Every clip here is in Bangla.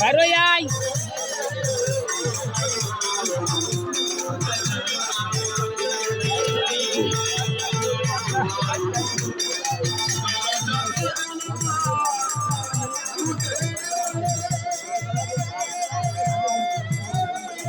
Baru ya.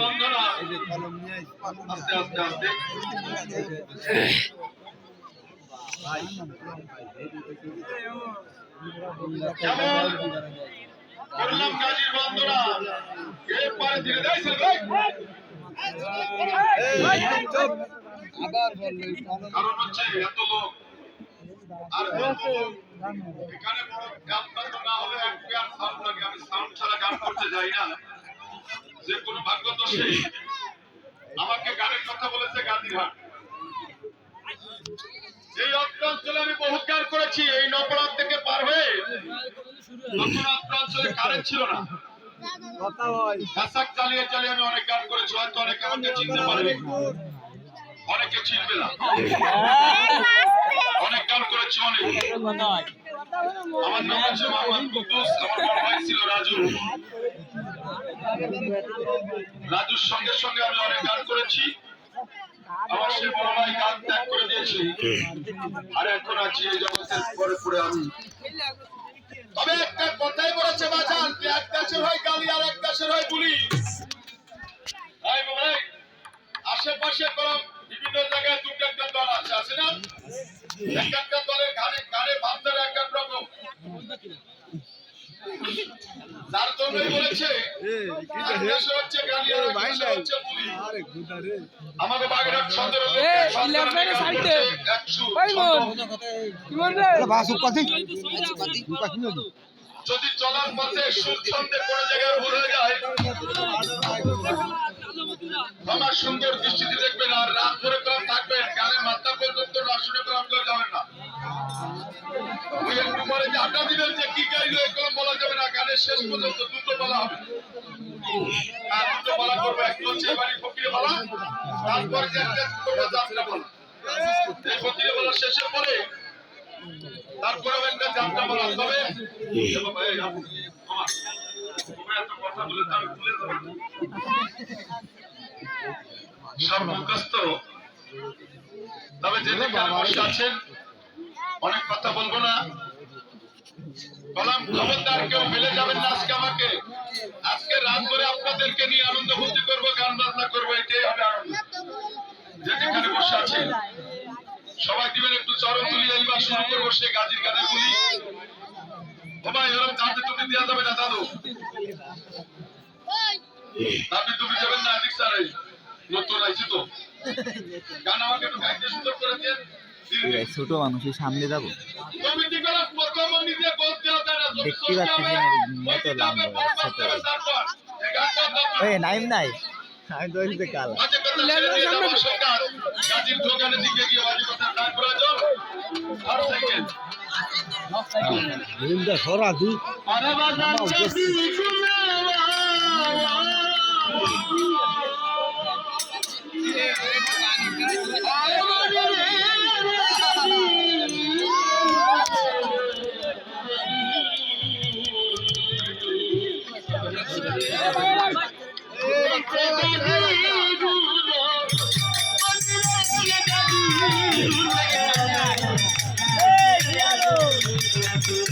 বন্দনা আস্তে আস্তে আস্তে। কেমন করলাম গাজীর বন্দনা এরপরে ধীরে যাইছে কারণ হচ্ছে এত লোক। আর এখানে বড় গান না হলে এক সাউন্ড লাগে। আমি সাউন্ড ছাড়া গান করতে যাই না। যে কোনো ভাগ্যদোষে আমাকে গানের কথা বলেছে গান্ধীরহাট এই অঞ্চলে আমি বহু করেছি, এই নবরাত থেকে পার হয়ে নতুন অঞ্চলে কারেন্ট ছিল না। অনেক চিনতে না। অনেক গান আমার নাম হচ্ছে রাজু। রাজুর সঙ্গে সঙ্গে আমি অনেক গান করেছি। আমার সে বড় ভাই গান ত্যাগ করে দিয়েছে। আর এখন আছি এই জগতের পরে পরে আমি। তবে একটা কথাই বলেছে বাজান যে এক গাছের হয় গালি আর এক গাছের হয় গুলি। তাই বাবাই, আশেপাশে কলম বিভিন্ন জায়গায় দুটো একটা দল আছে আছে না? একটা তার জন্যই বলেছে হচ্ছে গালি আর বাগেরহাট সদর মন। কি যদি চলার পথে কোনো জায়গায় ভুল হয়ে যায় আমার সুন্দর দৃষ্টিতে দেখবেন আর রাত করে কম থাকবেন। গানের মাথা পর্যন্ত কম করে যাবেন না। ওই একটু পরে যে আড্ডা দিবেন যে কি গাইলো শেষ পর্যন্ত দুটো বলা হবে। আর দুটো বলা করব, এক হচ্ছে এবারে ফকিরে বলা তারপরে যে একটা করব যাত্রা বলা এই ফকিরে বলা শেষের পরে তারপরে একটা যাত্রা বলা তবে তোমরা। সব মুখস্থ। তবে যে যেখানে বসে আছেন, অনেক কথা বলব না। কলাম খবরদার কেউ ফেলে যাবেন না আজকে আমাকে। আজকে রাত করে আপনাদেরকে নিয়ে আনন্দ ফুর্তি করব, গান বাজনা করব, এটাই হবে আনন্দ। যে যেখানে বসে আছেন সবাই দিবেন একটু চরণ তুলি এইবার শুরু করব সে গাজীর গানের গুলি। ভাই এরকম চাঁদে টুপি দেওয়া যাবে না, দাদু? আপনি টুপি দেবেন না, এদিক স্যার নতুন আইছি তো। গান আমাকে একটু গাইতে সুন্দর করে এই ছোট মানুষের সামনে যাব। দেখতে পাচ্ছি যে মত লম্বা ছোট এই নাইম নাই আমি তো ওইদিকে কালা। মাঝে কথা